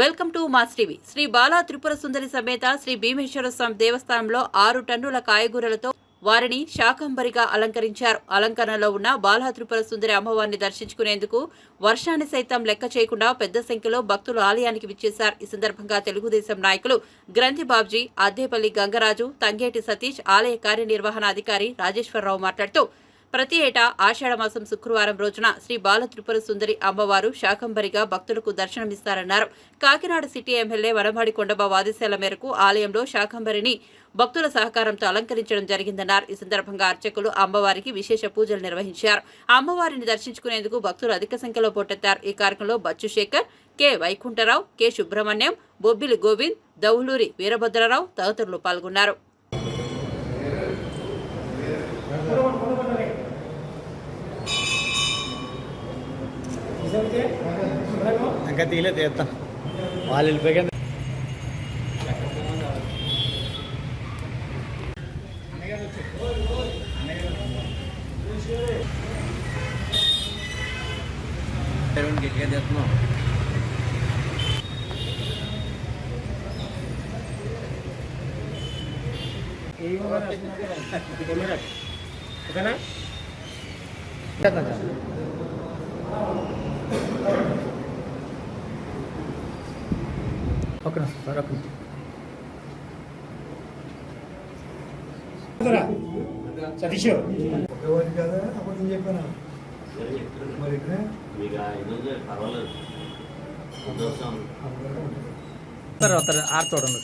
Welcome to mass TV. Shri Bala Tripura Sundari సమేత శ్రీ భీమేశ్వర స్వామి దేవస్థానంలో ఆరు టన్నుల కాయగూరలతో వారిని శాకంబరిగా అలంకరించారు. అలంకరణలో ఉన్న బాలా త్రిపుర సుందరి అమ్మవారిని దర్శించుకునేందుకు వర్షాన్ని సైతం లెక్క చేయకుండా పెద్ద సంఖ్యలో భక్తులు ఆలయానికి విచ్చేశారు. ఈ సందర్భంగా తెలుగుదేశం నాయకులు గ్రంథి బాబ్జీ అద్దేపల్లి గంగరాజు తంగేటి సతీష్ ఆలయ కార్యనిర్వహణాధికారి రాజేశ్వరరావు మాట్లాడుతూ ప్రతి ఏటా ఆషాఢమాసం శుక్రవారం రోజున శ్రీ బాల త్రిపుర సుందరి అమ్మవారు శాకంబరిగా భక్తులకు దర్శనమిస్తారన్నారు. కాకినాడ సిటీ ఎమ్మెల్యే వనమాడి కొండబాబు ఆదేశాల మేరకు ఆలయంలో శాకంబరిని భక్తుల సహకారంతో అలంకరించడం జరిగిందన్నారు. ఈ సందర్భంగా అర్చకులు అమ్మవారికి విశేష పూజలు నిర్వహించారు. అమ్మవారిని దర్శించుకునేందుకు భక్తులు అధిక సంఖ్యలో పోటెత్తారు. ఈ కార్యక్రమంలో బచ్చు శేఖర్ కె వైకుంఠరావు కె సుబ్రహ్మణ్యం బొబ్బిలి గోవింద్ దౌలూరి వీరభద్రరావు తదితరులు పాల్గొన్నారు. ఇంకా తీయలే తీస్తాం వాళ్ళు వెళ్ళిపోయాక గట్టిగా తీస్తున్నాం ఓకేనా నిమిషం సతీష్ ఎవరికి కదా? అబద్ధం చెప్పాను? మరి ఇక్కడ? సార్ వస్తారు ఆరు చూడండి.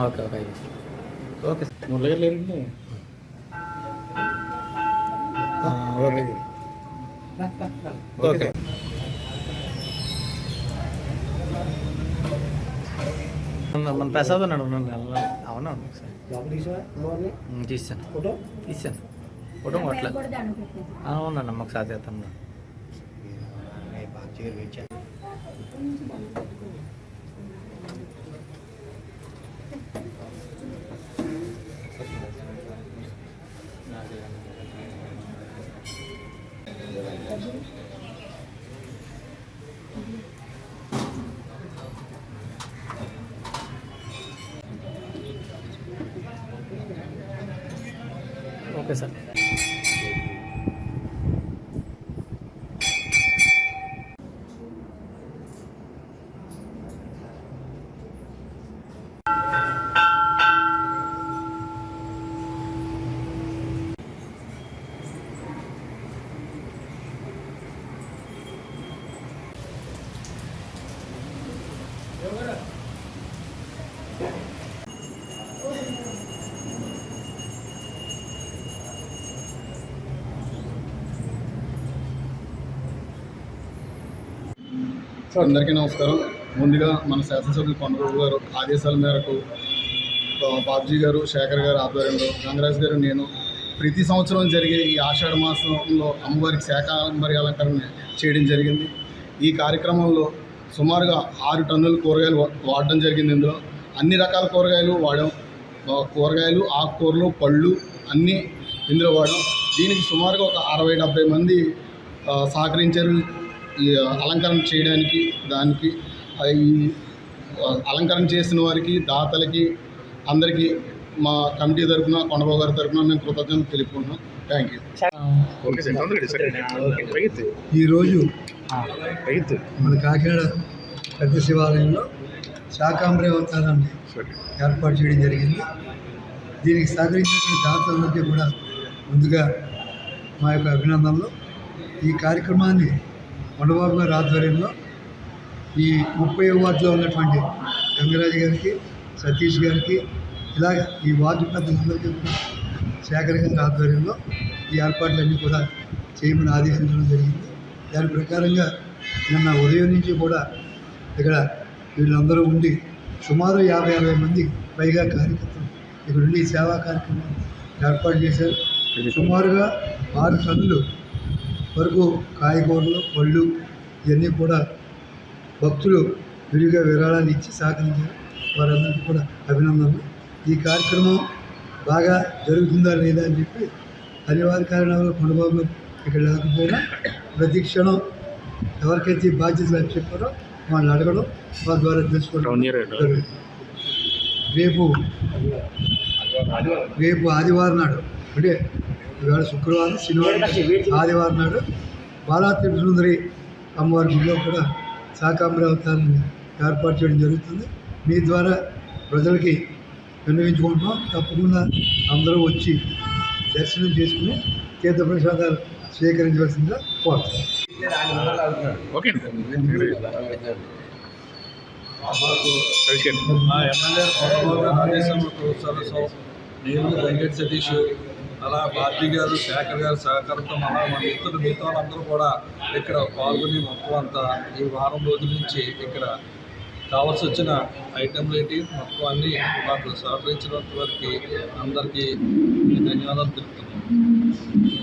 Okay okay. Okay. Murali okay. Okay. మన ప్రసాద్ ఉన్నాడు అవునా తీసాను ఫోటో? తీసాను ఫోటో కొట్టలేదు. అవునండి అమ్మకి సాధ్యతను ఓకే సార్ అందరికీ నమస్కారం. ముందుగా మన శాసనసభ్యులు కొండబాబు గారు ఆదేశాల మేరకు ఆ, బాబ్జీ గారు శేఖర్ గారు ఆధ్వర్యంలో గంగరాజ్ గారు నేను ప్రతి సంవత్సరం జరిగే ఈ ఆషాఢ మాసంలో అమ్మవారికి శాకాంబరి అలంకరణ చేయడం జరిగింది. ఈ కార్యక్రమంలో సుమారుగా ఆరు టన్నుల కూరగాయలు వా- వాడడం జరిగింది ఇందులో. అన్ని రకాల కూరగాయలు వాడాం. కూరగాయలు ఆకుకూరలు పళ్ళు అన్నీ ఇందులో వాడాం. దీనికి సుమారుగా ఒక అరవై డెబ్బై మంది సహకరించారు. అలంకరణ చేయడానికి దానికి అలంకరణ చేసిన వారికి దాతలకి అందరికీ మా కమిటీ తరఫున కొండబాబు గారి తరఫున మేము కృతజ్ఞతలు తెలుపుకుంటున్నాం థ్యాంక్ యూ ఈరోజు మన కాకినాడ పెద్ద శివాలయంలో శాకాంబరి అవతారాన్ని ఏర్పాటు చేయడం జరిగింది. దీనికి సహకరించినటువంటి దాతలందరికీ కూడా ముందుగా మా యొక్క అభినందనలు. ఈ కార్యక్రమాన్ని కొండబాబు గారి ఆధ్వర్యంలో ఈ ముప్పై వార్డులో ఉన్నటువంటి గంగరాజు గారికి సతీష్ గారికి ఇలాగ ఈ వార్డు పెద్దలందరికీ కూడా శేఖర్ గారి ఆధ్వర్యంలో ఈ ఏర్పాట్లన్నీ కూడా చేయమని ఆదేశించడం జరిగింది. దాని ప్రకారంగా నిన్న ఉదయం నుంచి కూడా ఇక్కడ వీళ్ళందరూ ఉండి సుమారు యాభై అరవై మంది పైగా కార్యకర్తలు ఇక్కడ ఉండి సేవా కార్యక్రమం ఏర్పాటు చేశారు. సుమారుగా ఆరు టన్నులు వరకు కాయగూరలు పళ్ళు ఇవన్నీ కూడా భక్తులు విరిగా విరాళాలు ఇచ్చి సహకరించారు వారందరికీ కూడా అభినందనలు ఈ కార్యక్రమం బాగా జరుగుతుందా లేదా అని చెప్పి అనివార్య కారణాలు కొండబాబు ఇక్కడ లేకపోయినా ప్రతి క్షణం ఎవరికైతే బాధ్యతలు చెప్పారో వాళ్ళని అడగడం వాళ్ళ ద్వారా తెలుసుకోవడం. రేపు రేపు ఆదివారం నాడు అంటే ఇవాళ శుక్రవారం శనివారం ఆదివారం నాడు బాలా సుందరి అమ్మవారి గుడిలో కూడా శాకాంబరి అవతారాన్ని ఏర్పాటు చేయడం జరుగుతుంది. మీ ద్వారా ప్రజలకి విన్నవించుకుంటున్నాం. తప్పకుండా అందరూ వచ్చి దర్శనం చేసుకుని స్వీకరించవలసిందిగా ఓకే. ఎమ్మెల్యే కొత్తగూడ రాజేశ్వర సరస్వం నేను వెంకట సతీష్ అలా బాబ్జీ గారు శేఖర్ గారు సహకారంతో మన మన మిత్రులు మిగతా వాళ్ళందరూ కూడా ఇక్కడ పాల్గొని మొత్తం అంతా ఈ వారం రోజుల నుంచి ఇక్కడ కావాల్సి వచ్చిన ఐటెంలు ఏంటి మొత్తం అన్నీ మాకు సహకరించినంత వరకు అందరికీ ధన్యవాదాలు తెలుపుతున్నాం.